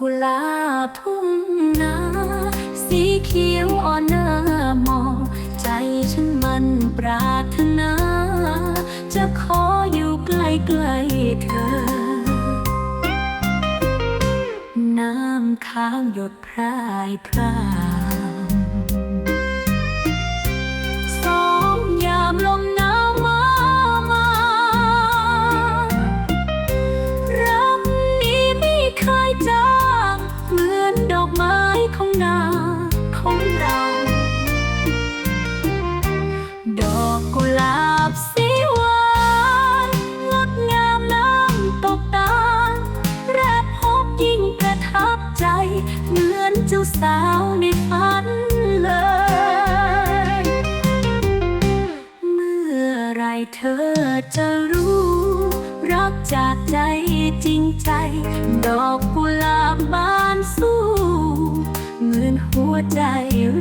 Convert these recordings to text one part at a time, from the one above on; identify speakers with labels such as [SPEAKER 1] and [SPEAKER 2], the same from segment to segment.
[SPEAKER 1] กุหลาบทุ่งนา สีเขียวอ่อนเนื้อมอง ใจฉันมันปรารถนา จะขออยู่ใกล้ๆเธอ น้ำค้างหยดพรายพราย เจ้าสาวในฝันเลย เมื่อไรเธอจะรู้ รักจากใจจริงใจ ดอกกุหลาบบานสู้เหมือนหัวใจ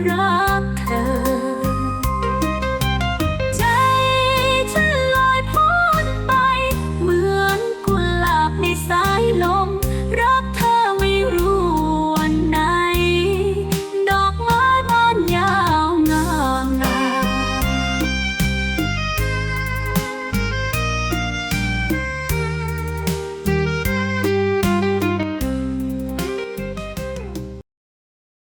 [SPEAKER 1] รักเธอ